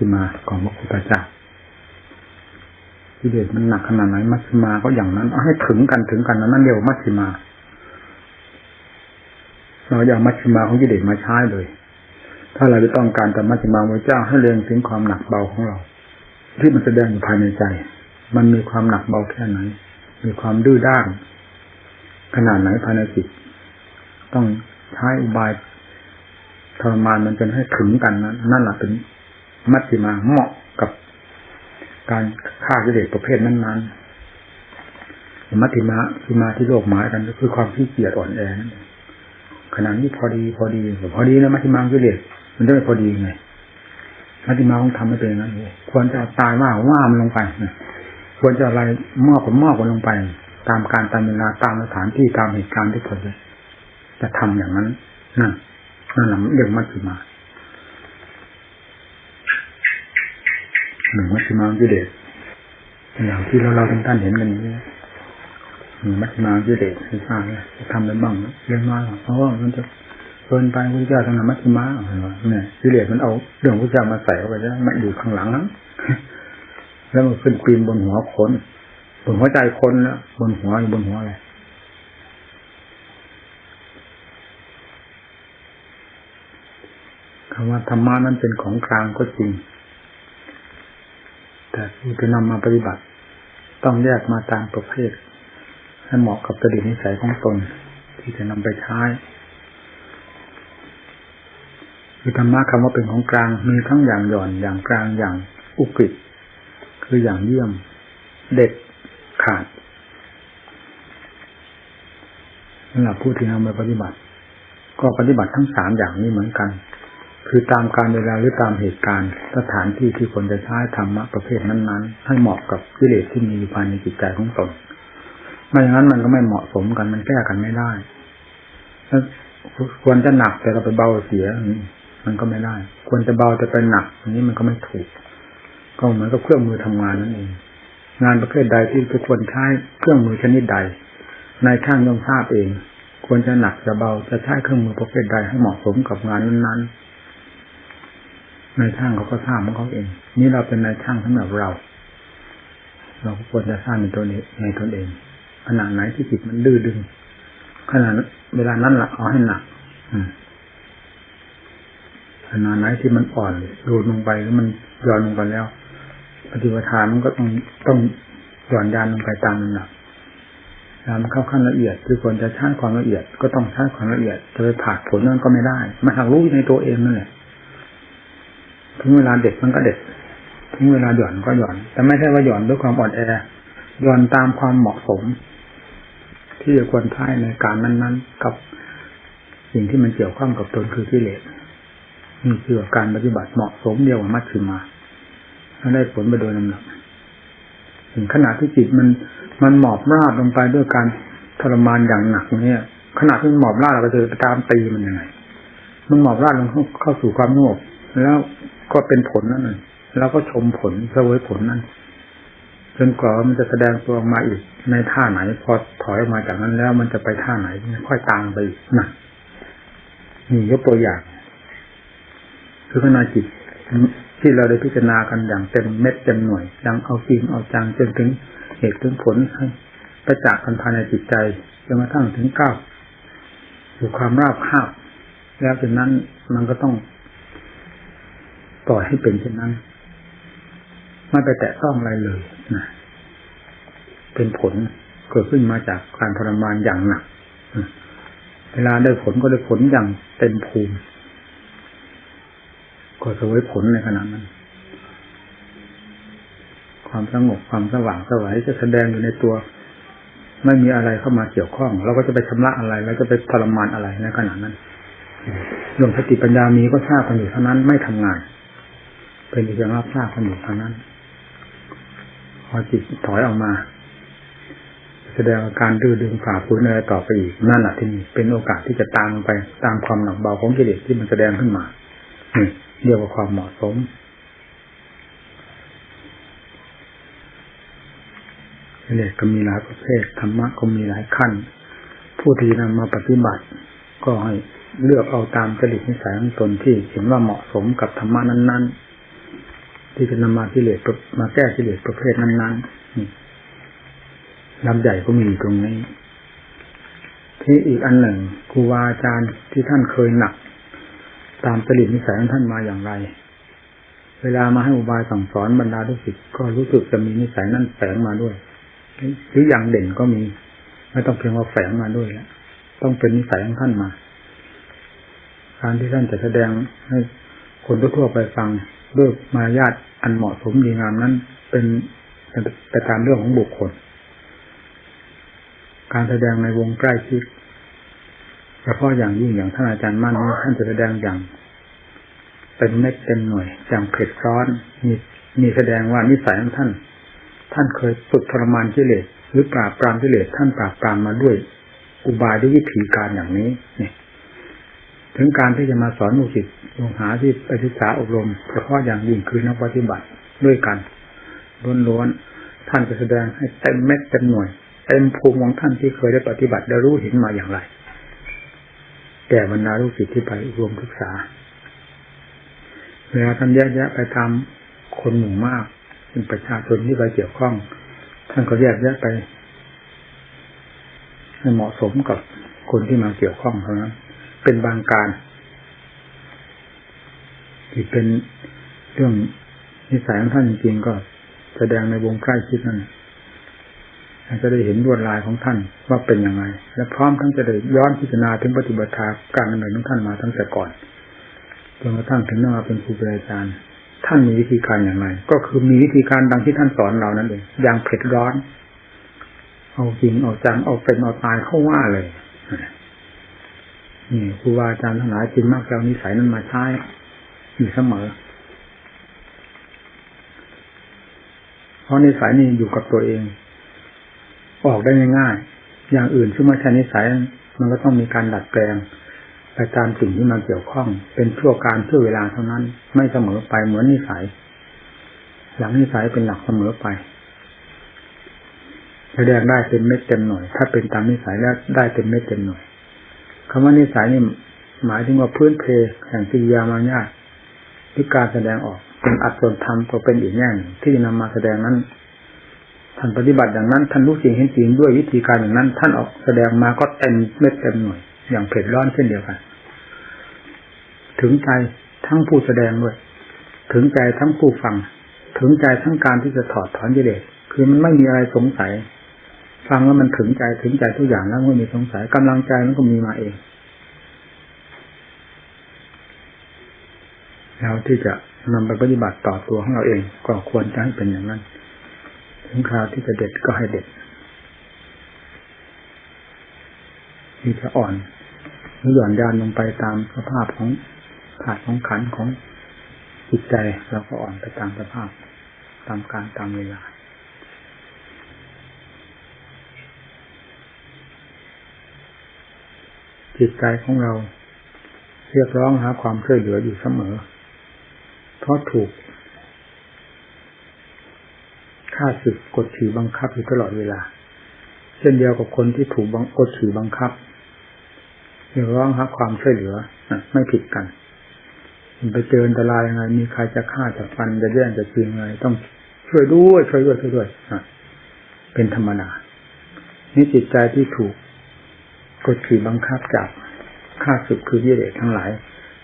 ชิมาของพระพุทธเจ้ากิเลสมันหนักขนาดไหนมัชฌิมาก็อย่างนั้นเอาให้ถึงกันถึงกันนั้นเรียกว่ามัชฌิมา เราอย่ามัชฌิมาของกิเลสมาใช้เลย ถ้าเราจะต้องการแต่มัชฌิมาพระเจ้าให้เรียงถึงความหนักเบาของเรา ที่มันแสดงอยู่ภายในใจ มันมีความหนักเบาแค่ไหน มีความดื้อด้านขนาดไหนภายในจิตต้องใช้อุบายทรมานมันจนให้ถึงกันนั้นนั่นแหละเป็น มัชฌิมาเหมาะกับการฆ่ากิเลสประเภทนั้นๆมัชฌิมาคือมาที่โลกหมายกันก็คือความขี้เกียจอ่อนแอนั่นเองขนาดนี้พอดีพอดีพอดีนะมัชฌิมากิเลสมันจะไม่พอดีไงมัชฌิมาต้องทำให้เป็นนั้นควรจะตายว่าว่ามันลงไปควรจะอะไรมอบผมมอบมันลงไป ตามการตามเวลาตามสถานที่ตามเหตุการณ์ที่ควรจะจะทำอย่างนั้นนั่นนั่นแหละเรียกมัชฌิมา หนึ่งมัชฌิมากิเลสอย่างที่เราเราท่านท่านเห็นกันนี้หนึ่งมัชฌิมากิเลสที่สร้างเนี่ยจะทำได้บ้างเรื่องน้อยเพราะว่ามันจะเกินไปพระเจ้าทำมัชฌิมาเนี่ยกิเลสมันเอาเรื่องพระเจ้ามาใส่เข้าไปแล้วมันอยู่ข้างหลังนั้นแล้วมันขึ้นปีนบนหัวคนบนหัวใจคนแล้วบนหัวบนหัวอะไรคำว่าธรรมะนั้นเป็นของกลางก็จริง แต่ผู้ที่นำมาปฏิบัติ ต้องแยกมาตามประเภทให้เหมาะกับจริตนิสัยของตน ที่จะนำไปใช้คือธรรมะคำว่าเป็นของกลางมีทั้งอย่างหย่อนอย่างกลางอย่างอุกฤษคืออย่างเยี่ยม เด็ดขาดสำหรับผู้ที่นำไปปฏิบัติ ก็ปฏิบัติทั้งสามอย่างนี้เหมือนกัน คือตามการเวลาหรือตามเหตุการณ์ สถานที่ที่คนจะใช้ธรรมะประเภทนั้นๆ ให้เหมาะกับกิเลสที่มีอยู่ภายในจิตใจของตนไม่อย่างนั้นมันก็ไม่เหมาะสมกันมันแก้กันไม่ได้ควรจะหนักแต่เราไปเบาเสียมันก็ไม่ได้ ควรจะเบาแต่ไปหนักอันนี้มันก็ไม่ถูก ก็เหมือนกับเครื่องมือทำงานนั่นเองงานประเภทใดที่ควรใช้เครื่องมือชนิดใดนายช่างย่อมทราบเอง ควรจะหนักจะเบาจะใช้เครื่องมือประเภทใดให้เหมาะสมกับงานนั้นๆ นายช่างเขาก็ทราบของเขาเอง นี่เราเป็นนายช่างสำหรับเรา เราควรจะทราบในตัวเองในตนเองขนาดไหนที่จิตมันดื้อดึงขนาดเวลานั้นละเอาให้หนักขนาดไหนที่มันอ่อนโดนลงไปแล้วมันย่อนลงไปแล้วปฏิปทานมันก็ต้องต้องหย่อนยานลงไปตามนั้นแหละมันเข้าขั้นละเอียดคือควรจะใช้ความละเอียด ก็ต้องใช้ความละเอียดจะไปผ่าผลนั่นก็ไม่ได้ มันหักรู้ในตัวเองนั่นแหละ ถึงเวลาเด็ดมันก็เด็ด ถึงเวลาหย่อนก็หย่อน แต่ไม่ใช่ว่าหย่อนด้วยความอ่อนแอหย่อนตามความเหมาะสม ที่จะควรใช้ในการนั้น ๆ กับสิ่งที่มันเกี่ยวข้องกับตนคือกิเลสนี่คือการปฏิบัติเหมาะสมเดียวกับมัชฌิมาถ้าได้ผลไปโดยลำดับถึงขนาดที่จิตมันมันหมอบราบลงไปด้วยการทรมานอย่างหนักเนี่ยขณะที่มันหมอบราบเราจะตามตีมันยังไงมันหมอบราบลงเข้าสู่ความสงบแล้ว ก็เป็นผลนั่นเองแล้วก็ชมผลเสวยผลนั้นจนกว่ามันจะแสดงตัวออกมาอีก ในท่าไหน พอถอยออกมาจากนั้นแล้วมันจะไปท่าไหนค่อยตามไปอีกนะนี่ยกตัวอย่าง คือขณะจิตที่เราได้พิจารณากันอย่างเต็มเม็ดเต็มหน่วยยังเอาจริงเอาจังจนถึงเหตุถึงผลให้ประจักษ์กันภายในจิตใจจนกระทั่งถึงเก้าวสู่ความราบคาบแล้วจากนั้นมันก็ต้อง ปล่อยให้เป็นเช่นนั้นไม่ไปแตะต้องอะไรเลยนะเป็นผลเกิดขึ้นมาจากการทรมานอย่างหนักเวลาได้ผลก็ได้ผลอย่างเต็มภูมิ ก็สวยผลในขณะนั้น ความสงบความสว่างสวัยจะแสดงอยู่ในตัว ไม่มีอะไรเข้ามาเกี่ยวข้อง เราก็จะไปชำระอะไรเราจะไปทรมานอะไรในขณะนั้นเรื่องสติปัญญามีก็ทราบกันอยู่เท่านั้นไม่ทำงาน เป็นเพียงรับทราบกันอยู่เท่านั้น พอจิตถอยออกมา แสดงอาการดื้อดึงฝ่าฝืนอะไรต่อไปอีกนั่นแหละที่นี่เป็นโอกาสที่จะตามไปตามความหนักเบาของกิเลสที่มันแสดงขึ้นมาเรียกว่าความเหมาะสมกิเลสก็มีหลายประเภทธรรมะก็มีหลายขั้น ผู้ที่นำมาปฏิบัติ ก็ให้เลือกเอาตามจริตนิสัยของตนที่เห็นว่าเหมาะสมกับธรรมะนั้น ๆ ที่จะนำมากิเลสมาแก้กิเลสประเภทนั้นๆลำใหญ่ก็มีตรงนี้ ที่อีกอันหนึ่งครูบาอาจารย์ที่ท่านเคยหนัก ตามจริตนิสัยของท่านมาอย่างไร เวลามาให้อุบายสั่งสอนบรรดาลูกศิษย์ก็รู้สึกจะมีนิสัยนั่นแฝงมาด้วยหรืออย่างเด่นก็มีไม่ต้องเพียงว่าแฝงมาด้วยแล้วต้องเป็นนิสัยของท่านมา การที่ท่านจะแสดงให้คนทั่วไปฟังด้วยมารยาท อันเหมาะสมดีงามนั้น เป็นไปตามเรื่องของบุคคล การแสดงในวงใกล้ชิดเฉพาะอย่างยิ่งอย่างท่านอาจารย์มั่นท่านจะแสดงอย่าง เป็นเม็ดเต็มหน่วยอย่างเผ็ดร้อนมีมีแสดงว่านิสัยของท่าน ท่านเคยฝึกทรมานกิเลสหรือปราบปรามกิเลสท่านปราบปรามมาด้วย อุบายด้วยวิธีการอย่างนี้เนี่ย ถึงการที่จะมาสอนลูกศิษย์ลงหาที่ไปศึกษาอบรมเฉพาะอย่างยิ่งคือนักปฏิบัติด้วยกันล้วนๆท่านจะแสดงให้เต็มเม็ดเต็มหน่วยเต็มภูมิของท่านที่เคยได้ปฏิบัติได้รู้เห็นมาอย่างไรแก่บรรดาลูกศิษย์ที่ไปอบรมศึกษาเวลาท่านแยกแยะไปตาคนหมู่มากเป็นประชาชนที่ไปเกี่ยวข้อง ท่านก็แยกแยะไปให้เหมาะสมกับคนที่มาเกี่ยวข้องเท่านั้น เป็นบางการที่เป็นเรื่องนิสัยของท่านจริงๆก็แสดงในวงใกล้ชิดนั่นจะได้เห็นลวดลายของท่านว่าเป็นยังไง และพร้อมทั้งจะได้ย้อนพิจารณาถึงปฏิบัติการดำเนินของท่านมาตั้งแต่ก่อนจนกระทั่งถึงมาเป็นครูบาอาจารย์ ท่านมีวิธีการอย่างไร ก็คือมีวิธีการดังที่ท่านสอนเรานั่นเองอย่างเผ็ดร้อน เอาจริงเอาจังเอาเป็นเอาตายเข้าว่าเลย ครูบาอาจารย์ทั้งหลายจึงมักจะเอานิสัยนั้นมาใช้อยู่เสมอ เพราะนิสัยนี่อยู่กับตัวเอง ออกได้ง่ายๆอย่างอื่นซึ่งไม่ใช่นิสัยมันก็ต้องมีการดัดแปลงไปตามสิ่งที่มาเกี่ยวข้อง เป็นชั่วการชั่วเวลาเท่านั้น ไม่เสมอไปเหมือนนิสัย หลังนิสัยเป็นหลักเสมอไปแสดงได้เต็มเม็ดเต็มหน่วย ถ้าเป็นตามนิสัยแล้วได้เต็มเม็ดเต็มหน่วย คำว่านิสัยนี่หมายถึงว่าพื้นเพแห่งกิริยามารยาทที่การแสดงออกเป็นอัตส่วนธรรมก็เป็นอีกแง่หนึ่งที่นำมาแสดงนั้นท่านปฏิบัติอย่างนั้นท่านรู้จริงเห็นจริงด้วยวิธีการอย่างนั้น ท่านออกแสดงมาก็เต็มเม็ดเต็มหน่วยอย่างเผ็ดร้อนเช่นเดียวกัน ถึงใจทั้งผู้แสดงด้วย ถึงใจทั้งผู้ฟัง ถึงใจทั้งการที่จะถอดถอนกิเลสคือมันไม่มีอะไรสงสัย ฟังแล้วมันถึงใจถึงใจทุกอย่างแล้วไม่มีสงสัยกำลังใจมันก็มีมาเองแล้วที่จะนำไปปฏิบัติต่อตัวของเราเอง ก็ควรจะให้เป็นอย่างนั้น ถึงคราวที่จะเด็ดก็ให้เด็ดที่จะอ่อนหรือหย่อนยานลงไปตามสภาพของถาดของขันของจิตใจเราก็อ่อนไปตามสภาพตามการตามเวลา จิตใจของเรา เรียกร้องหาความช่วยเหลืออยู่เสมอ เพราะถูกฆ่าศึกกดขี่บังคับอยู่ตลอดเวลา เช่นเดียวกับคนที่ถูกบังกดขี่บังคับเรียกร้องหาความช่วยเหลือไม่ผิดกันไปเจออันตรายยังไง มีใครจะฆ่าจะฟันจะแย่งจะกินอะไรต้องช่วยด้วยช่วยด้วยช่วยด้วยเป็นธรรมดานี่จิตใจที่ถูก กดขี่บังคับจากข้าศึกคือวิเดชทั้งหลาย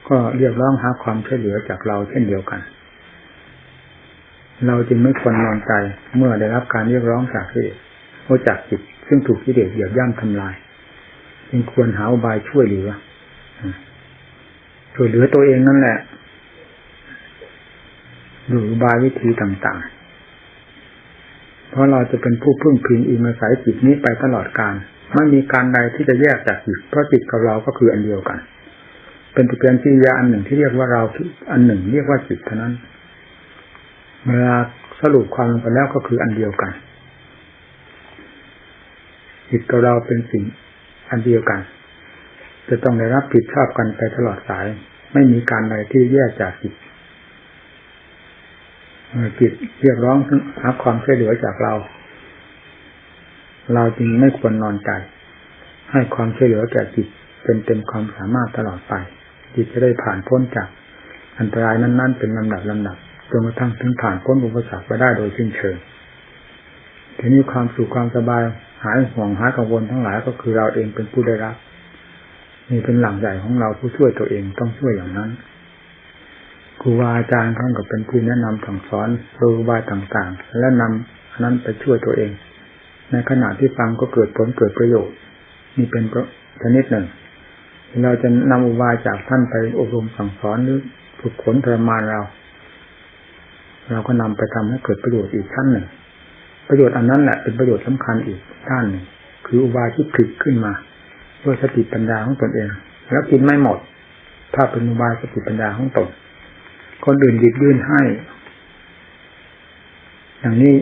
ก็เรียกร้องหาความช่วยเหลือจากเราเช่นเดียวกัน เราจึงไม่ควรนอนใจเมื่อได้รับการเรียกร้องจากวิเดชโอจากจิตซึ่งถูกวิเดชเหยียบย่ำทำลาย จึงควรหาอุบายช่วยเหลือช่วยเหลือตัวเองนั่นแหละหรือบายวิธีต่างๆ เพราะเราจะเป็นผู้พึ่งพิงอิงอาศัยจิตนี้ไปตลอดกาล ไม่มีการใดที่จะแยกจากจิตเพราะจิตกับเราก็คืออันเดียวกัน เป็นเพียงกิริยาอันหนึ่งที่เรียกว่าเราอันหนึ่ง เรียกว่าจิตเท่านั้นเวลาสรุปความลงไปแล้วก็คืออันเดียวกัน จิตกับเราเป็นสิ่งอันเดียวกัน จะต้องได้รับผิดชอบกันไปตลอดสาย ไม่มีการใดที่แยกจากจิตจิตเรียกร้องหาความช่วยเหลือจากเรา เราจึงไม่ควรนอนใจ ให้ความช่วยเหลือแก่จิตเป็นเต็มความสามารถตลอดไป จิตจะได้ผ่านพ้นจากอันตรายนั้น ๆ เป็นลำดับลำดับจนกระทั่งถึงผ่านพ้นอุปสรรคไปได้โดยสิ้นเชิงทีนี้ความสุขความสบายหายห่วงหายกังวลทั้งหลายก็คือเราเองเป็นผู้ได้รับนี่เป็นหลังใหญ่ของเราผู้ช่วยตัวเองต้องช่วยอย่างนั้นครูบาอาจารย์ท่านก็เป็นผู้แนะนำสั่งสอนโดยบายต่างๆ และนำอันนั้นไปช่วยตัวเอง ในขณะที่ฟังก็เกิดผลเกิดประโยชน์นี่เป็นชนิดหนึ่ง เราจะนำอุบายจากท่านไปอบรมสั่งสอนหรือฝึกฝนทรมานเรา เราก็นำไปทำให้เกิดประโยชน์อีกขั้นหนึ่ง ประโยชน์อันนั้นแหละเป็นประโยชน์สำคัญอีกด้านหนึ่งคืออุบายที่ผลิตขึ้นมาด้วยสติปัญญาของตนเอง แล้วกินไม่หมด ถ้าเป็นอุบายสติปัญญาของตนคนอื่นหยิบยื่นให้ อย่างนี้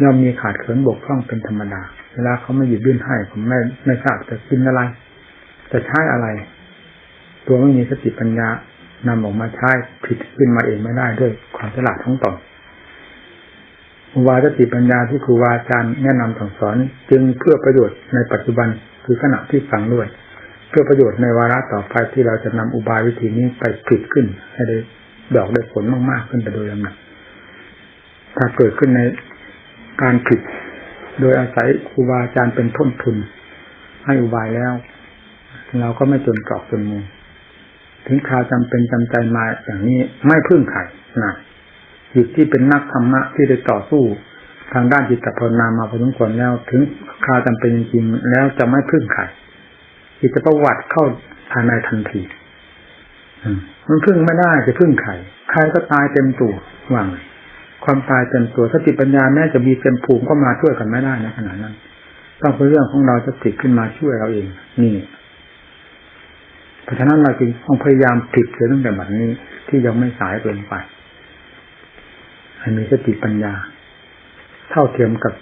ย่อมมีขาดเขินบกพร่องเป็นธรรมดา เวลาเขาไม่หยิบยื่นให้ผมไม่ไม่ทราบจะกินอะไร จะใช้อะไร ตัวไม่มีสติปัญญานำออกมาใช้ผิดขึ้นมาเองไม่ได้ด้วยความฉลาดของตนวาสติปัญญาที่ครูบาอาจารย์แนะนำสั่งสอนจึงเพื่อประโยชน์ในปัจจุบันคือขณะที่ฟังด้วย เพื่อประโยชน์ในวาระต่อไปที่เราจะนำอุบายวิธีนี้ไปผลิตขึ้น ให้ได้ดอกได้ผลมากๆขึ้นไปโดยลำดับถ้าเกิดขึ้นใน การผลิตโดยอาศัยครูบาอาจารย์เป็นต้นทุน ให้อุบายแล้ว เราก็ไม่จนกรอกจนมุมถึงคราวจำเป็นจำใจมาอย่างนี้ไม่พึ่งใครนะจิตที่เป็นนักธรรมะที่ได้ต่อสู้ทางด้านจิตภาวนามาพอสมควรแล้ว ถึงคราวจำเป็นจริงๆแล้วจะไม่พึ่งใครจิตจะประวัติเข้าภายในทันทีมันพึ่งไม่ได้จะพึ่งใครใครก็ตายเต็มตัวว่าง ความตายเต็มตัวสติปัญญาแม้จะมีเต็มภูมิก็มาช่วยกันไม่ได้ในขณะนั้น ต้องเป็นเรื่องของเราจะติดขึ้นมาช่วยเราเอง นี่เพราะฉะนั้นเราจึงต้องพยายามผิดเสียตั้งแต่บัดนี้ที่ยังไม่สายเกินไปให้มีสติปัญญา เท่าเทียมกับ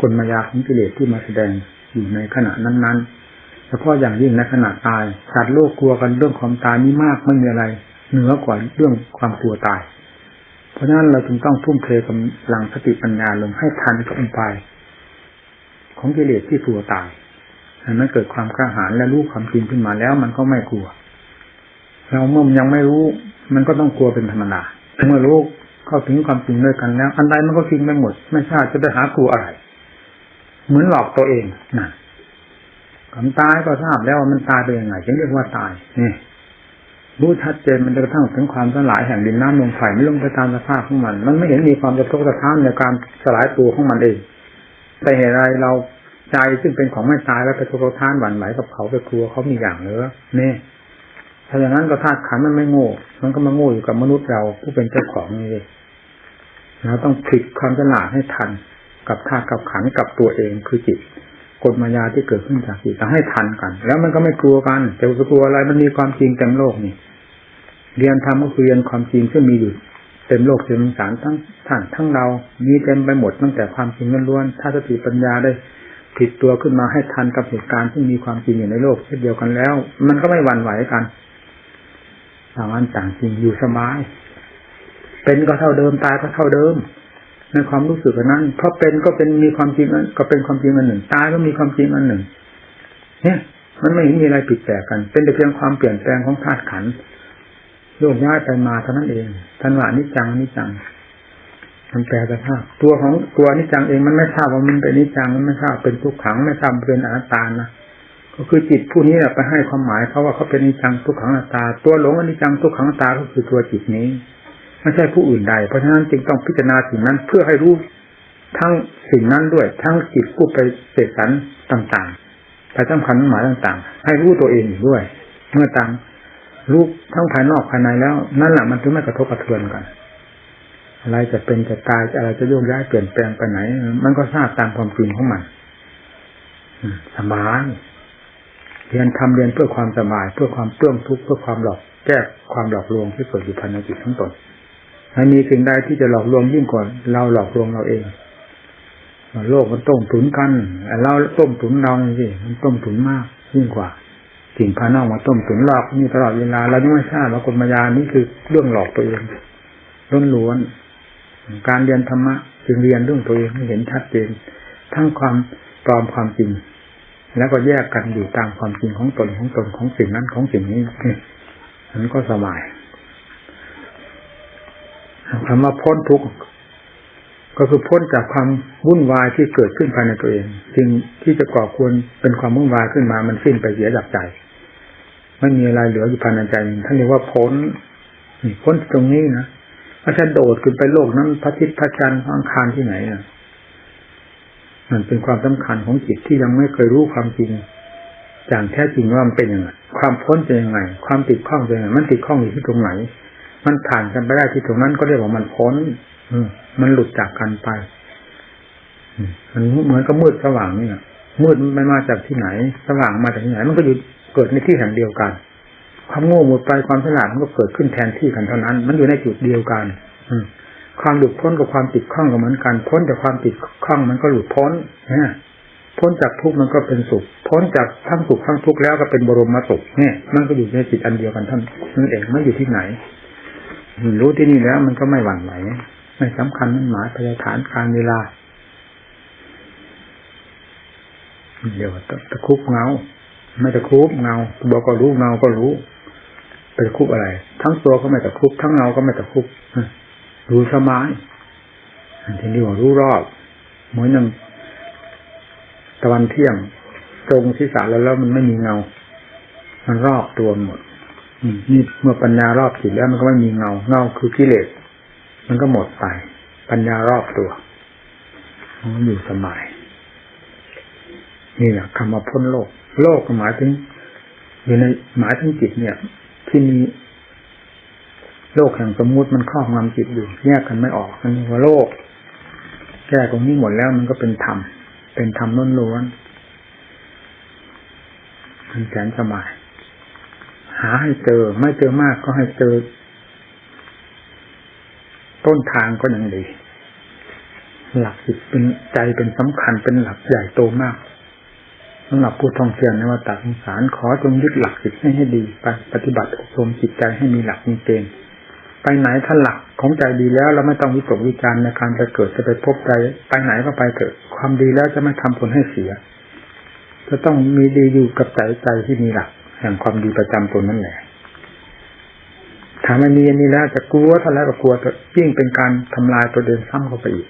กลมายาของกิเลสที่มาแสดงอยู่ในขณะนั้นๆเฉพาะอย่างยิ่งในขณะตายสัตว์โลกกลัวกันเรื่องความตายนี่มากไม่มีอะไร เหนือกว่าเรื่องความกลัวตาย เพราะนั้นเราจึงต้องทุ่มเทกำลังสติปัญญาลงให้ทันกับอุบายของกิเลสที่กลัวตายอันนั้นเกิดความกล้าหาญและรู้ความจริงขึ้นมาแล้ว มันก็ไม่กลัว เราเมื่อยังไม่รู้ มันก็ต้องกลัวเป็นธรรมดาเมื่อรู้เข้าถึงความจริงด้วยกันแล้ว อันใดมันก็จริงไปหมด ไม่ทราบจะไปหากลัวอะไร เหมือนหลอกตัวเองนะความตายก็ทราบแล้วว่ามันตายไปยังไงฉันเรียกว่าตายนี่ รู้ชัดเจนมันจะกระทั่งถึงความสลายแห่งดินน้ำลมไฟไม่ลงไปตามสภาพของมัน มันไม่เห็นมีความจะทกสะท้านในการสลายตัวของมันเองแต่เหตุไรเราใจซึ่งเป็นของไม่ตายแล้วไปทกข์ท่านหวั่นไหวกับเขาไปกลัวเขามีอย่างเนื้อเนี่ถ้าอย่างนั้นก็ธาตุขันมันไม่โง่ มันก็มาโง่อยู่กับมนุษย์เราผู้เป็นเจ้าของนี่เลยเราต้องผิดความฉลาดให้ทันกับธาตุกับขันกับตัวเองคือจิต กฎมายาที่เกิดขึ้นจากจิตจะให้ทันกัน แล้วมันก็ไม่กลัวกันจะกลัวอะไรมันมีความจริงเต็มโลกนี่เรียนธรรมก็คือเรียนความจริงที่มีอยู่เต็มโลกเต็มสารทั้งท่านทั้งเรา มีเต็มไปหมดตั้งแต่ความจริงล้วนๆถ้าสติปัญญาได้ผิดตัวขึ้นมาให้ทันกับเหตุการณ์ที่มีความจริงอยู่ในโลกเช่นเดียวกันแล้ว มันก็ไม่หวั่นไหวกันต่างอันต่างจริงอยู่สบายเป็นก็เท่าเดิมตายก็เท่าเดิม ในความรู้สึกนั้น เพราะเป็นก็เป็นมีความจริงนั้นก็เป็นความจริงอันหนึ่ง ตายก็มีความจริงอันหนึ่ง เนี่ย มันไม่เห็นมีอะไรผิดแปลกกัน เป็นแต่เพียงความเปลี่ยนแปลงของธาตุขันโยกย้ายไปมาเท่านั้นเองท่านว่านิจังนิจังมันแปลสภาพตัวของตัวนิจังเองมันไม่ทราบว่ามันเป็นนิจังมันไม่ทราบเป็นทุกขังไม่ทราบเป็นอนัตตานะก็คือจิตผู้นี้แหละไปให้ความหมายเขาว่าเขาเป็นนิจังทุกขังอนัตตา ตัวหลงอนิจังทุกขังอนัตตาก็คือตัวจิตนี้ ไม่ใช่ผู้อื่นใด เพราะฉะนั้นจึงต้องพิจารณาสิ่งนั้นเพื่อให้รู้ทั้งสิ่งนั้นด้วย ทั้งจิตผู้ไปเสกสรรต่างๆไปสำคัญหมายต่างๆ ให้รู้ตัวเองด้วย เมื่อต่างรู้ทั้งภายนอกภายในแล้ว นั่นแหละมันถึงไม่กระทบกระเทือนกัน อะไรจะเป็นจะตายอะไรจะโยกย้ายเปลี่ยนแปลงไปไหน มันก็ทราบตามความจริงของมันสบายเรียนทำเรียนเพื่อความสบาย เพื่อความเปื้องทุกข์เพื่อความหลอกแก้ความหลอกลวงที่เกิดอยู่ภายในจิตทั้งตน ไม่มีสิ่งใดที่จะหลอกลวงยิ่งกว่าเราหลอกลวงเราเอง โลกมันต้มถุนกันเราต้มถุนเราสิมันต้มถุนมากยิ่งกว่า สิ่งภายนอกมาต้มถุนหลอกนี่ตลอดเวลาเราไม่ทราบว่ากลมายานี่คือเรื่องหลอกตัวเองล้นล้วนการเรียนธรรมะจึงเรียนเรื่องตัวเองให้เห็นชัดเจนทั้งความปลอมความจริง แล้วก็แยกกันอยู่ตามความจริงของตนของตนของสิ่งนั้นของสิ่งนี้นี่มันก็สบาย คำว่าพ้นทุกข์ก็คือพ้นจากความวุ่นวายที่เกิดขึ้นภายในตัวเองสิ่งที่จะก่อควรเป็นความวุ่นวายขึ้นมามันสิ้นไปเสียจากใจไม่มีอะไรเหลืออยู่ภายในใจท่านเรียกว่าพ้นพ้นตรงนี้นะถ้าจะโดดขึ้นไปโลกนั้นพระทิตพระจันทร์พระอังคารที่ไหนอะมันเป็นความสำคัญของจิตที่ยังไม่เคยรู้ความจริงอย่างแท้จริงว่ามันเป็นยังไงความพ้นเป็นยังไง ความติดข้องเป็นยังไงมันติดข้องอยู่ที่ตรงไหน มันผ่านกันไปได้ที่ตรงนั้นก็เรียกว่ามันพ้น อืมันหลุดจากกันไปอืมมันเหมือนกับมืดสว่างนี่นะมืดมันมาจากที่ไหน สว่างมาจากที่ไหน มันก็อยู่เกิดในที่แห่งเดียวกัน ความโง่หมดไปความฉลาดมันก็เกิดขึ้นแทนที่กันเท่านั้น มันอยู่ในจุดเดียวกัน อืความหลุดพ้นกับความติดข้องก็เหมือนกัน พ้นจากความติดข้องมันก็หลุดพ้นนะพ้นจากทุกข์มันก็เป็นสุข พ้นจากทั้งสุขทั้งทุกข์แล้วก็เป็นบรมมาสุขเนี่ย มันก็อยู่ในจิตอันเดียวกันท่านนั่นเองไม่อยู่ที่ไหน รู้ที่นี่แล้วมันก็ไม่หวั่นไหวไม่สำคัญมันหมายพยาฐานการเวลาเดี๋ยวตะตะคุบเงา ไม่ตะคุบเงาบอกก็รู้เงาก็รู้ไปตะคุบอะไร ทั้งตัวก็ไม่ตะคุบทั้งเงาก็ไม่ตะคุบรู้สมายทีนี้ว่ารู้รอบเหมือนอย่างตะวันเที่ยง ตรงที่สาแล้วแล้วมันไม่มีเงา มันรอบตัวหมด นี่เมื่อปัญญารอบจิตแล้วมันก็ไม่มีเงา เงาคือกิเลส มันก็หมดไป ปัญญารอบตัวมันอยู่สบาย นี่แหละคำว่าพ้นโลก โลกหมายถึง อยู่ในหมายถึงจิตเนี่ย ที่มีโลกแห่งสมมุติมันครอบงำจิตอยู่แยกกันไม่ออกนั่นว่าโลก แก้ตรงนี้หมดแล้วมันก็เป็นธรรม เป็นธรรมล้วนๆมันแสนสบายาให้เจอ ไม่เจอมากก็ให้เจอ ต้นทางก็ยังดี หลักจิตเป็นใจเป็นสำคัญเป็นหลักใหญ่โตมากสำหรับผู้ท่องเที่ยวในวัฏสงสารขอจงยึดหลักจิตให้ให้ดีไปปฏิบัติอบรมจิตใจให้มีหลักมีเกณฑ์ไปไหนถ้าหลักของใจดีแล้วเราไม่ต้องวิตกวิจารในการจะเกิดจะไปพบใจไปไหนก็ไปเถอะความดีแล้วจะไม่ทำผลให้เสีย จะต้องมีดีอยู่กับใจใจที่มีหลัก แห่งความดีประจำตนนั่นแหละถ้ามมีอันนี้แล้วจะกลัวเท่าไรก็กลัวยิ่งเป็นการทำลายตัวเองซ้ำเข้าไปอีก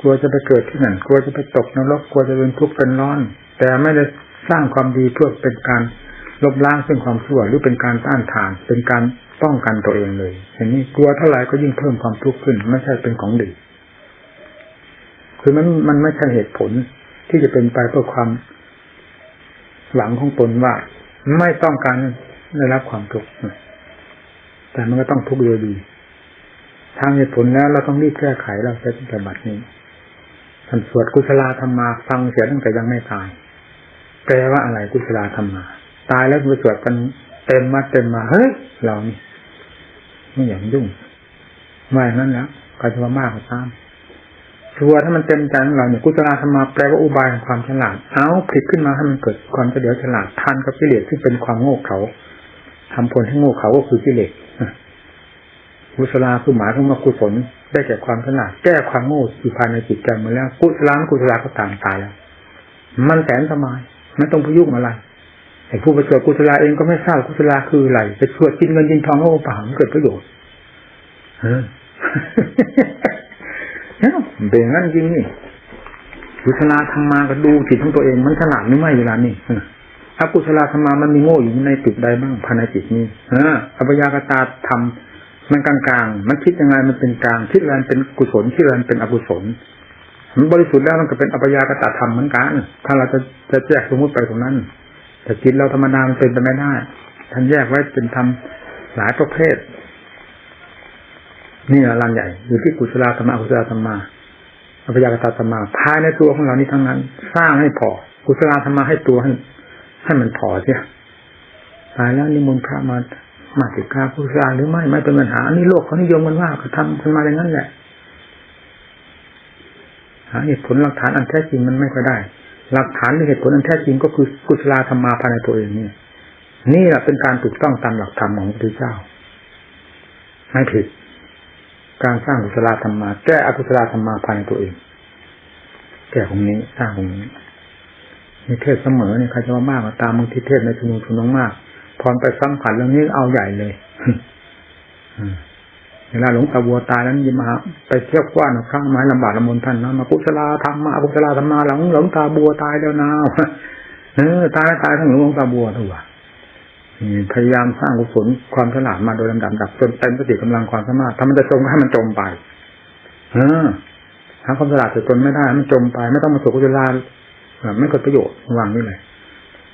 กลัวจะไปเกิดที่นั่นกลัวจะไปตกนรกกลัวจะเป็นทุกข์เป็นร้อน แต่ไม่ได้สร้างความดีเพื่อเป็นการลบล้างซึ่งความชั่วหรือเป็นการต้านทาน เป็นการป้องกันตัวเองเลยอย่างนี้กลัวเท่าไหร่ก็ยิ่งเพิ่มความทุกข์ขึ้น ไม่ใช่เป็นของดีคือมันมันไม่ใช่เหตุผลที่จะเป็นไปเพื่อความหวังของตนว่า ไม่ต้องการได้รับความทุกข์แต่มันก็ต้องทุกข์โดยดี ทางเหตุผลแล้วเราต้องรีบแก้ไขเราจะปฏิบัตินี้ท่านสวดกุศลธรรมมาฟังเสียตั้งแต่ยังไม่ตายแปลว่าอะไรกุศลธรรมมา ตายแล้วไปสวดกันเต็มมาเต็มมา เฮ้ย เรานี่ไม่อย่างยุ่งไม่นั้นแล้วก็จะว่ามากกว่าตาม ชัวถ้ามันเต็มใจของเราเนี่ยกุศลธรรมาแปลว่าอุบายของความฉลาดเอาผลิตขึ้นมาให้มันเกิดความเฉลียวฉลาดทันกับกิเลสที่เป็นความโง่เขาทำผลให้โง่เขาก็คือกิเลสกุศลาคือหมายถึงว่ากุศลได้แก่ความฉลาดแก้ความโง่อยู่ภายในจิตใจมาแล้วกุศลากุศลาก็ต่ามตายแล้วมันแสนสบายไม่ต้องพยุกอะไรไอ้ผู้ประเสริฐกุศลาเองก็ไม่ทราบกุศลาคืออะไรไปชวดกินเงินยินทองโอ้เปล่ามันเกิดประโยชน์ เป็นอย่างนั้นจริงนี่กุศลาทำมาก็ดูจิตของตัวเองมันฉลาดหรือไม่เวลานี่ถ้ากุศลาธรรมามันมีโง่อยู่ในจิตใดบ้างภายในจิตนี้เออภิญากตาทำมันกลางๆ มันคิดยังไงมันเป็นกลาง คิดอะไรเป็นกุศลคิดอะไรเป็นอกุศล มันบริสุทธิ์แล้วมันก็เป็นอภิญากตาธรรมเหมือนกัน ถ้าเราจะจะแยกสมมติไปตรงนั้น แต่จิตเราธรรมดามันเป็นไปไม่ได้ท่านแยกไว้เป็นธรรมหลายประเภท นี่แหละรังใหญ่อยู่ที่กุศลธรรมะกุศลธรรมะอภิญากตาธรรมะภายในตัวของเรานี้ทั้งนั้น สร้างให้พอกุศลธรรมะให้ตัวให้ให้มันพอเสียตายแล้วนิมนต์พระมามาติดกาผู้ชาหรือไม่ไม่เป็นปัญหาอันนี้โลกเขานิยมกันว่าเขาทำกันมาอย่างนั้นแหละหาเหตุผลหลักฐานอันแท้จริงมันไม่ค่อยได้ หลักฐานหรือเหตุผลอันแท้จริงก็คือกุศลธรรมาภายในตัวเองนี่นี่แหละเป็นการถูกต้องตามหลักธรรมของพระพุทธเจ้าไม่ผิด การสร้างกุศลธรรมาแก้อกุศลธรรมาภายในตัวเอง แก้ของนี้สร้างของนี้ในเทศเสมอเนี่ยใครจะมามากตามบางทีเทศในชุมนุมชุมนุมมาก พรไปสัมผัสเรื่องนี้เอาใหญ่เลยเวลาหลวงตาบัวตายนั้นยิมาไปเที่ยวกว้านเอาพระไม้ลำบากลำมนท่านนะมากุศลาธรรมมากุศลาธรรมมาหลังหลวงตาบัวตายแล้วนะเออตายตายทั้งหลวงตาบัวทั้งว่า พยายามสร้างกุศลความฉลาดมาโดยลำดับดับจนเต็มสติกำลังความสามารถถ้ามันจะจมก็ให้มันจมไป เออหาความฉลาดจะจนไม่ได้มันจมไป ไม่ต้องมาสุกุศลาไม่เกิดประโยชน์วางนี่เลย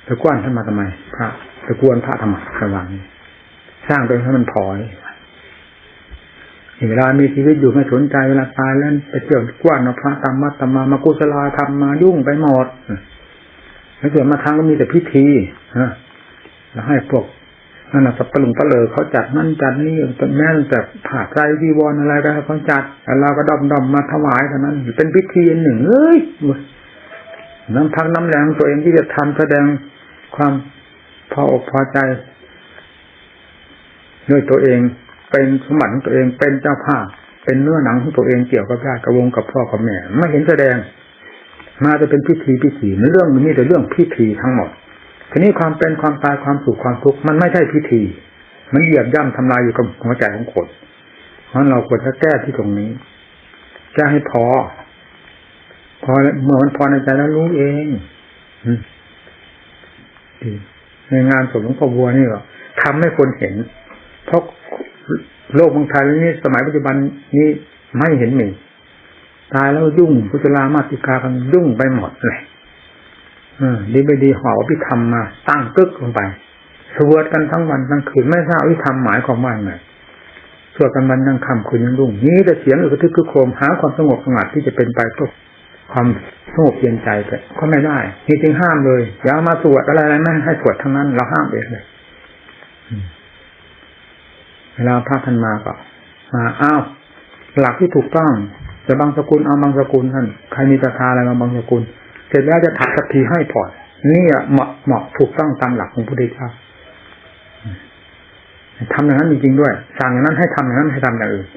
ตะกวนท่านมาทำไมพระตะกวนพระทำไมระวางนี่สร้างตัวให้มันถอยเวลามีชีวิตอยู่ไม่สนใจเวลาตายแล้วไปเที่ยวกว้านเอาพระธรรมะธรรมามากุศลาธรรมมายุ่งไปหมดแล้วส่วนมาทางก็มีแต่พิธีฮะ แล้วให้พวกนั่นแหะสับปะลุงปะเลอเขาจัดนั่นจัดนี่แม้แต่ผ่าใจวีวรอะไรก็เขาจัดแต่เราก็ดอมดอมมาถวายเท่านั้น เป็นพิธีอันหนึ่งเอ้ยน้ำพักน้ำแรงตัวเองที่จะทำแสดงความพออกพอใจด้วยตัวเองเป็นสมบัติของตัวเองเป็นเจ้าภาพเป็นเนื้อหนังของตัวเองเกี่ยวกับญาติกับวงกับพ่อกับแม่ไม่เห็นแสดง มาจะเป็นพิธีพิธีเรื่องนี้แต่เรื่องพิธีทั้งหมด ทีนี้ความเป็นความตายความสุขความทุกข์มันไม่ใช่พิธี มันเหยียบย่ำทำลายอยู่กับหัวใจของคนเพราะเราควรจะแก้ที่ตรงนี้แก้ให้พอ พอเมื่อมันพอในใจแล้วรู้เองในงานศพหลวงพ่อบัวนี่ก็ทำให้คนเห็น เพราะโลกเมืองไทยนี้สมัยปัจจุบันนี้ไม่เห็นมีตายแล้วยุ่งพุทธลามาติกากันยุ่งไปหมดเลย ดีไม่ดีห่อพิธรรมมาตั้งตึกลงไปสวดกันทั้งวันทั้งคืนไม่ทราบวิธรรมหมายความว่าไงสวดกันวันยังคำคืนยังรุ่งนี้แต่เสียงอึกทึกคึกโครมหาความสงบสงัดที่จะเป็นไปเพื่อความสงบเย็นใจแต่ก็ไม่ได้นี่จึงห้ามเลยอย่ามาสวดอะไรอะไรไม่ให้สวดทั้งนั้น เราห้ามเองเลยเวลาพระท่านมาก็มาอ้าวหลักที่ถูกต้องจะบางสกุลเอาบางสกุลท่านใครมีศรัทธาอะไรมาบางสกุล เสร็จแล้วจะถักสักทีให้ผ่อนนี่อะเหมาะเหมาะถูกต้องตามหลักของพระพุทธเจ้าทำอย่างนั้นจริงๆด้วย สั่งอย่างนั้นให้ทำอย่างนั้นให้ทำอย่างอื่น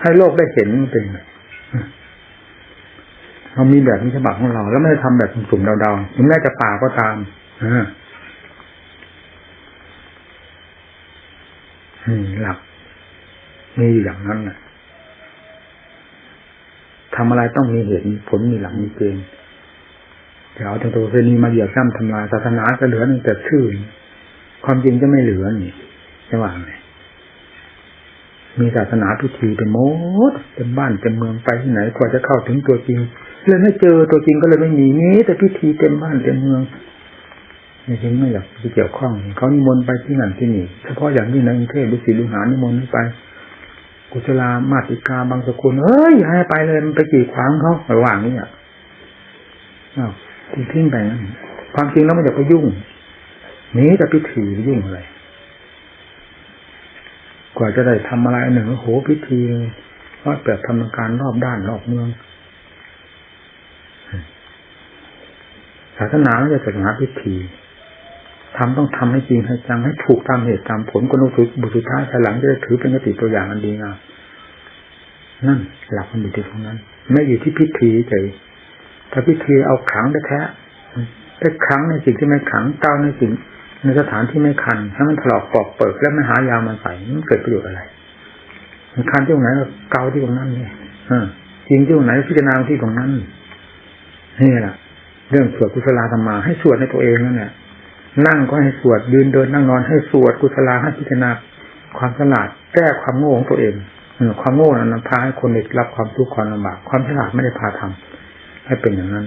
ให้โลกได้เห็นมันเป็นไงเรามีแบบนี้ฉบับของเรา แล้วไม่ได้ทำแบบสุ่มๆเดาๆถึงแม้จะป่าก็ตามอ่าหลักมีอยู่อย่างนั้นนะทำอะไรต้องมีเหตุมีผลมีหลักมีเกณฑ์ เดี๋ยวเอาตัวเซนีมาเหยียบย่ำทำลายศาสนาจะเหลือแต่ชื่อความจริงจะไม่เหลือนี่จะว่างไงมีศาสนาพิธีเป็นโมดเต็มบ้านเต็มเมืองไปที่ไหนกว่าจะเข้าถึงตัวจริงเลยไม่เจอตัวจริงก็เลยไม่มีนี้แต่พิธีเต็มบ้านเต็มเมืองไม่ถึงไม่อยากไปเกี่ยวข้องเขานิมนต์ไปที่นั่นที่นี่เฉพาะอย่างนี้ในกรุงเทพดุสิตลุหานิมนต์ไป กุศลามาติกาบางสกุลเอ้ยให้ไปเลยมันไปกี่ขวางเขาระหว่างนี้อะอ้าว ทิ้งทิ้งไปนะความจริงแล้วมันจะไปยุ่งนี้แต่พิธียุ่งอะไร กว่าจะได้ทำอะไรหนึ่งโอ้โหพิธีว่าเปิดทำการรอบด้านรอบเมืองศาสนาไม่ใช่ศาสนาพิธีทำต้องทำให้จริงให้จังให้ถูกตามเหตุตามผลก็นุสุบุสุท้ายภายหลังจะได้ถือเป็นกติตัวอย่างอันดีงามนั่นหลักมันอยู่ที่ตรงนั้น ไม่อยู่ที่พิธีเฉ ยถ้าพิธีเอาขังได้แท้ได้ขังในสิ่งที่ไม่ขังเต้าในสิ่งในสถานที่ไม่คันถ้มันถลอกปอกเปิดแล้วไม่หายามันใส่มันเกิดประโยชน์อะไรมันคันที่ตรงไหนก็เกาที่ตรงนั้นเนี่ยจริงที่ตรงไหนพิจารณาที่ตรงนั้นนี่แหละเรื่องสวดกุศลธรรมาให้สวดในตัวเองนั่นแหละนั่งก็ให้สวดยืนเดินนั่งนอนให้สวดกุศลาให้พิจารณาความฉลาดแก้ความโง่ของตัวเองความโง่นั้นพาให้คนได้รับความทุกข์ความลำบากความฉลาดไม่ได้พาทำ ให้เป็นอย่างนั้น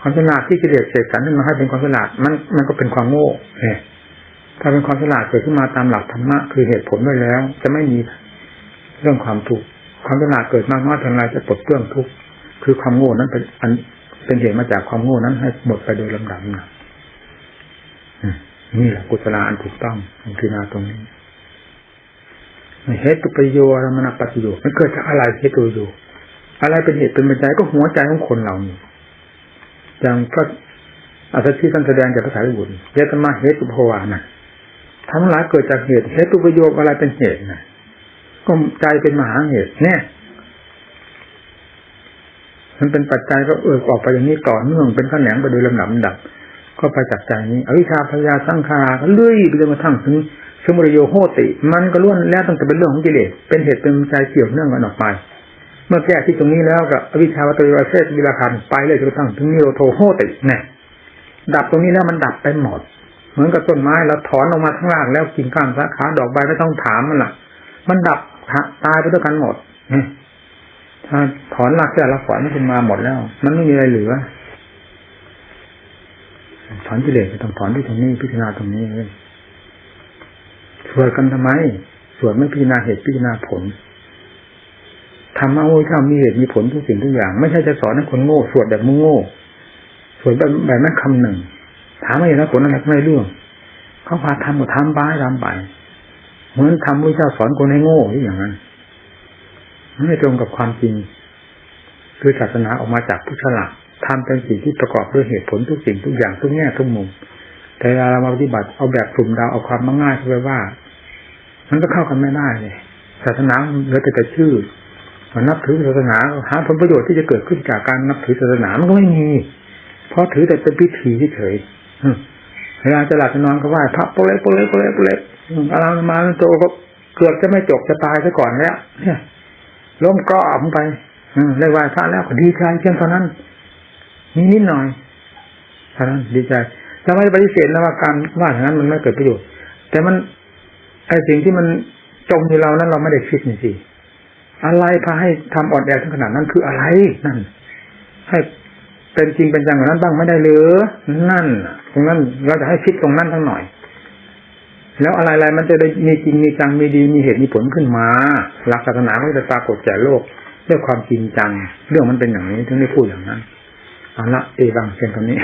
ความฉลาดที่กิเลสเสกสรรขึ้นมาให้เป็นความฉลาดมันมันก็เป็นความโง่เนี่ยถ้าเป็นความฉลาดเกิดขึ้นมาตามหลักธรรมะคือเหตุผลไว้แล้ว จะไม่มีเรื่องความทุกข์ความฉลาดเกิดมากน้อยเท่าไรจะปลดเปลื้องทุกข์คือความโง่นั้นเป็นอันเป็นเหตุมาจากความโง่นั้นให้หมดไปโดยลำดับนะนี่แหละกุศลาอันถูกต้องคือนาตรงนี้เหตุประโยชน์มนัปฏิโยชน์มันเกิดจากอะไรเหตุประโยชน์ อะไรเป็นเหตุเป็นปัจจัยก็หัวใจของคนเรานี่อย่างก็อาศัยที่ท่านแสดงจากภาษาญี่ปุ่นเยตมาเหตุภาวานะทั้งหลายเกิดจากเหตุเหตุประโยชน์อะไรเป็นเหตุนะก็ใจเป็นมหาเหตุเนี่ยมันเป็นปัจจัยก็เออออกไปอย่างนี้ต่อเนื่องเป็นขแขนงไปโดยลำดับดับ ก็ไปจากใจนี้ อวิชชาพยาสังขารก็เลื่อยไปจนกระทั่งถึงสมุทโยโหติ มันก็ล้วนแล้วตั้งแต่เป็นเรื่องของกิเลสเป็นเหตุเป็นปัจจัยเกี่ยวเนื่องกันออกไป เมื่อแก้ที่ตรงนี้แล้วก็อวิชชาวัตโยเซสวิราคันไปเลยจนกระทั่งถึงนิโรโทโหติเนี่ยดับตรงนี้แล้วมันดับไปหมด เหมือนกับต้นไม้เราถอนออกมาทั้งรากแล้วกิ่งก้านสาขาดอกใบไม่ต้องถามมันละมันดับตายไปด้วยกันหมดเนี่ยถ้าถอนรากแก่รากฝอยมันขึ้นมาหมดแล้ว มันไม่มีอะไรเหลือถอนกิเลสก็ต้องถอนที่ตรงนี้พิจารณาตรงนี้เลยสวดกันทำไมสวดไม่พิจารณาเหตุพิจารณาผล ธรรมะโอ้ยถ้ามีเหตุมีผลทุกสิ่งทุกอย่าง ไม่ใช่จะสอนให้คนโง่สวดแบบมึงโง่สวดแบบแบบไม่คำหนึ่ง ถามไม่เห็นแล้วผลอะไรไม่เรื่องเขาพาทำก็ทำไปทำไปเหมือนทำพระเจ้าสอนคนให้โง่ที่อย่างนั้นไม่ตรงกับความจริง คือศาสนาออกมาจากผู้ฉลาดทำเป็นสิ่งที่ประกอบด้วยเหตุผลทุกสิ่งทุกอย่างทุกแง่ทุกมุม แต่เวลาเรามาปฏิบัติเอาแบบกลุ่มดาวเอาความง่ายเข้าไปว่า มันก็เข้ากันไม่ได้เลยศาสนาเหลือแต่ชื่อ นนับถือศาสนาหาผลประโยชน์ที่จะเกิดขึ้นจากการนับถือศาสนามันก็ไม่มีเพราะถือแต่เป็นพิธีเฉยเวลาจะหลับจะนอนก็ไหว้พระโปเล็กโปเล็กโปเล็กโปเล็กอารามาโตก็เกือบจะไม่จบจะตายซะก่อนแล้วเนี่ยล้มกรอบไปได้ไหว้พระแล้วก็ดีใจเพียงเท่านั้นมีนิดหน่อยเท่านั้นดีใจจะไม่ปฏิเสธนะว่าการว่าอย่างนั้นมันไม่เกิดประโยชน์ แต่มันไอสิ่งที่มันจมในเรานั้นเราไม่ได้คิดนี่สิ อะไรพาให้ทำอ่อนแอถึงขนาดนั้นคืออะไรนั่น ให้เป็นจริงเป็นจังแบบนั้นบ้างไม่ได้เลยนั่นตรงนั้นเราจะให้คิดตรงนั้นทั้งหน่อย แล้วอะไรๆมันจะได้มีจริงมีจังมีดีมีเหตุมีผลขึ้นมาหลักศาสนาก็จะปรากฏแก่โลกด้วยความจริงจัง เรื่องมันเป็นอย่างนี้ถึงได้พูดอย่างนั้นเอาละเอวังเพียงเท่านี้